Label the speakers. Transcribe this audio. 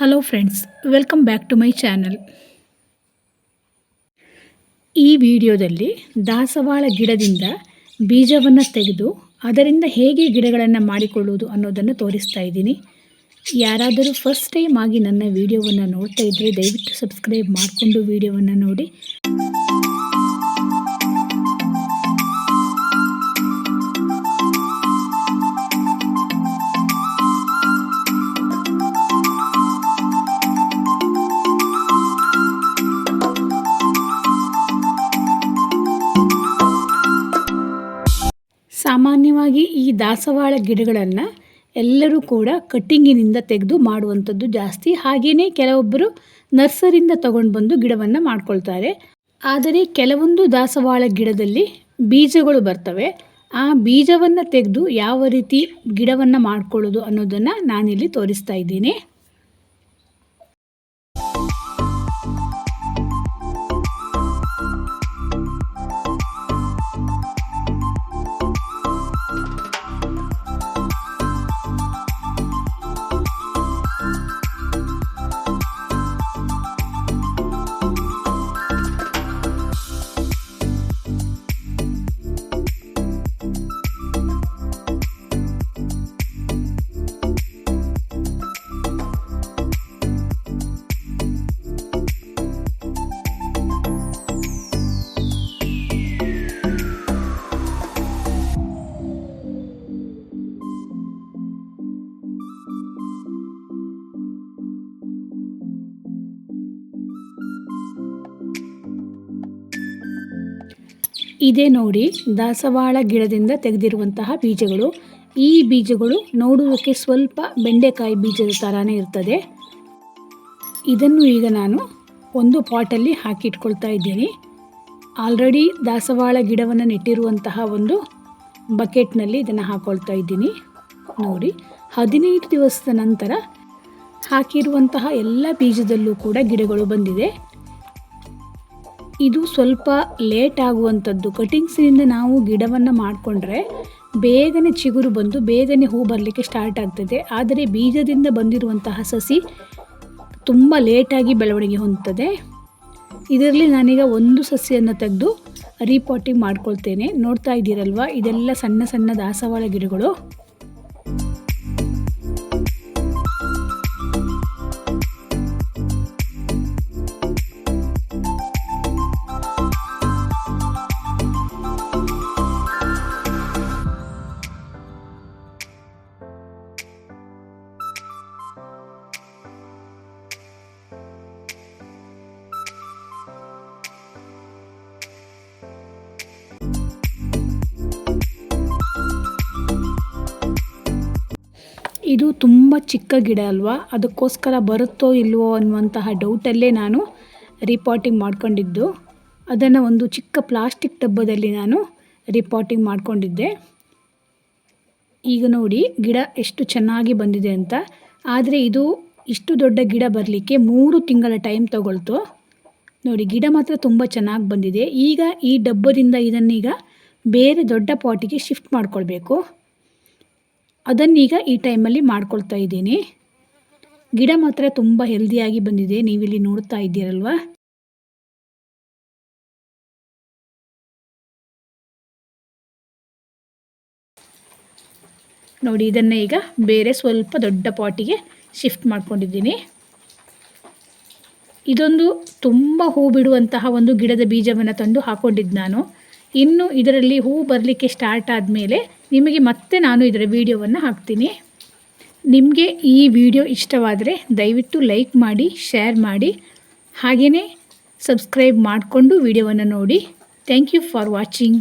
Speaker 1: Hello friends welcome back to my channel ಈ ವಿಡಿಯೋದಲ್ಲಿ ದಾಸವಾಳ ಗಿಡದಿಂದ ಬೀಜವನ್ನು ತೆಗೆದು ಅದರಿಂದ ಹೇಗೆ ಗಿಡಗಳನ್ನು ಮಾಡಿಕೊಳ್ಳುವುದು ಅನ್ನೋದನ್ನು ತೋರಿಸ್ತಾ ಇದ್ದೀನಿ. ಯಾರಾದರೂ ಫಸ್ಟ್ ಟೈಮ್ ಆಗಿ ನನ್ನ ವಿಡಿಯೋವನ್ನು ನೋಡ್ತಾ ಇದ್ದರೆ ದಯವಿಟ್ಟು ಸಬ್ಸ್ಕ್ರೈಬ್ ಮಾಡಿಕೊಂಡು ವಿಡಿಯೋವನ್ನು ನೋಡಿ. ಈ ದಾಸವಾಳ ಗಿಡಗಳನ್ನು ಎಲ್ಲರೂ ಕೂಡ ಕಟ್ಟಿಂಗಿನಿಂದ ತೆಗೆದು ಮಾಡುವಂಥದ್ದು ಜಾಸ್ತಿ. ಹಾಗೆಯೇ ಕೆಲವೊಬ್ಬರು ನರ್ಸರಿಂದ ತಗೊಂಡು ಬಂದು ಗಿಡವನ್ನು ಮಾಡ್ಕೊಳ್ತಾರೆ. ಆದರೆ ಕೆಲವೊಂದು ದಾಸವಾಳ ಗಿಡದಲ್ಲಿ ಬೀಜಗಳು ಬರ್ತವೆ. ಆ ಬೀಜವನ್ನು ತೆಗೆದು ಯಾವ ರೀತಿ ಗಿಡವನ್ನು ಮಾಡ್ಕೊಳ್ಳೋದು ಅನ್ನೋದನ್ನು ನಾನಿಲ್ಲಿ ತೋರಿಸ್ತಾ ಇದ್ದೀನಿ. ಇದೇ ನೋಡಿ ದಾಸವಾಳ ಗಿಡದಿಂದ ತೆಗೆದಿರುವಂತಹ ಬೀಜಗಳು. ಈ ಬೀಜಗಳು ನೋಡುವುದಕ್ಕೆ ಸ್ವಲ್ಪ ಬೆಂಡೆಕಾಯಿ ಬೀಜದ ಥರನೇ ಇರ್ತದೆ. ಇದನ್ನು ಈಗ ನಾನು ಒಂದು ಪಾಟಲ್ಲಿ ಹಾಕಿಟ್ಕೊಳ್ತಾ ಇದ್ದೀನಿ. ಆಲ್ರೆಡಿ ದಾಸವಾಳ ಗಿಡವನ್ನು ನೆಟ್ಟಿರುವಂತಹ ಒಂದು ಬಕೆಟ್ನಲ್ಲಿ ಇದನ್ನು ಹಾಕೊಳ್ತಾ ಇದ್ದೀನಿ. ನೋಡಿ, ಹದಿನೈದು ದಿವಸದ ನಂತರ ಹಾಕಿರುವಂತಹ ಎಲ್ಲ ಬೀಜದಲ್ಲೂ ಕೂಡ ಗಿಡಗಳು ಬಂದಿದೆ. ಇದು ಸ್ವಲ್ಪ ಲೇಟ್ ಆಗುವಂಥದ್ದು. ಕಟಿಂಗ್ಸಿನಿಂದ ನಾವು ಗಿಡವನ್ನು ಮಾಡಿಕೊಂಡ್ರೆ ಬೇಗನೆ ಚಿಗುರು ಬಂದು ಬೇಗನೆ ಹೂ ಬರಲಿಕ್ಕೆ ಸ್ಟಾರ್ಟ್ ಆಗ್ತದೆ. ಆದರೆ ಬೀಜದಿಂದ ಬಂದಿರುವಂತಹ ಸಸಿ ತುಂಬ ಲೇಟಾಗಿ ಬೆಳವಣಿಗೆ ಹೊಂದುತ್ತದೆ ಇದರಲ್ಲಿ ನಾನೀಗ ಒಂದು ಸಸಿಯನ್ನು ತೆಗೆದು ರೀಪಾಟಿಂಗ್ ಮಾಡ್ಕೊಳ್ತೇನೆ. ನೋಡ್ತಾ ಇದ್ದೀರಲ್ವ? ಇದೆಲ್ಲ ಸಣ್ಣ ಸಣ್ಣ ದಾಸವಾಳ ಗಿಡಗಳು. ಇದು ತುಂಬ ಚಿಕ್ಕ ಗಿಡ ಅಲ್ವಾ? ಅದಕ್ಕೋಸ್ಕರ ಬರುತ್ತೋ ಇಲ್ವೋ ಅನ್ನುವಂತಹ ಡೌಟಲ್ಲೇ ನಾನು ರಿಪೋರ್ಟಿಂಗ್ ಮಾಡ್ಕೊಂಡಿದ್ದು. ಅದನ್ನು ಒಂದು ಚಿಕ್ಕ ಪ್ಲಾಸ್ಟಿಕ್ ಡಬ್ಬದಲ್ಲಿ ನಾನು ರಿಪೋರ್ಟಿಂಗ್ ಮಾಡಿಕೊಂಡಿದ್ದೆ. ಈಗ ನೋಡಿ, ಗಿಡ ಎಷ್ಟು ಚೆನ್ನಾಗಿ ಬಂದಿದೆ ಅಂತ. ಆದರೆ ಇದು ಇಷ್ಟು ದೊಡ್ಡ ಗಿಡ ಬರಲಿಕ್ಕೆ ಮೂರು ತಿಂಗಳ ಟೈಮ್ ತಗೊಳ್ತು. ನೋಡಿ, ಗಿಡ ಮಾತ್ರ ತುಂಬ ಚೆನ್ನಾಗಿ ಬಂದಿದೆ. ಈಗ ಈ ಡಬ್ಬದಿಂದ ಇದನ್ನೀಗ ಬೇರೆ ದೊಡ್ಡ ಪಾಟಿಗೆ ಶಿಫ್ಟ್ ಮಾಡ್ಕೊಳ್ಬೇಕು. ಅದನ್ನೀಗ ಈ ಟೈಮಲ್ಲಿ ಮಾಡ್ಕೊಳ್ತಾ ಇದ್ದೀನಿ. ಗಿಡ ಮಾತ್ರ ತುಂಬ ಹೆಲ್ದಿಯಾಗಿ ಬಂದಿದೆ. ನೀವಿಲ್ಲಿ ನೋಡ್ತಾ ಇದ್ದೀರಲ್ವ? ನೋಡಿ, ಇದನ್ನು ಈಗ ಬೇರೆ ಸ್ವಲ್ಪ ದೊಡ್ಡ ಪಾಟಿಗೆ ಶಿಫ್ಟ್ ಮಾಡ್ಕೊಂಡಿದ್ದೀನಿ. ಇದೊಂದು ತುಂಬ ಹೂ ಬಿಡುವಂತಹ ಒಂದು ಗಿಡದ ಬೀಜವನ್ನು ತಂದು ಹಾಕೊಂಡಿದ್ದು ನಾನು. ಇನ್ನು ಇದರಲ್ಲಿ ಹೂ ಬರಲಿಕ್ಕೆ ಸ್ಟಾರ್ಟ್ ಆದಮೇಲೆ ನಿಮಗೆ ಮತ್ತೆ ನಾನು ಇದರ ವಿಡಿಯೋವನ್ನು ಹಾಕ್ತೀನಿ. ನಿಮಗೆ ಈ ವಿಡಿಯೋ ಇಷ್ಟವಾದರೆ ದಯವಿಟ್ಟು ಲೈಕ್ ಮಾಡಿ ಶೇರ್ ಮಾಡಿ ಹಾಗೆಯೇ ಸಬ್ಸ್ಕ್ರೈಬ್ ಮಾಡಿಕೊಂಡು ವಿಡಿಯೋವನ್ನು ನೋಡಿ. Thank you for watching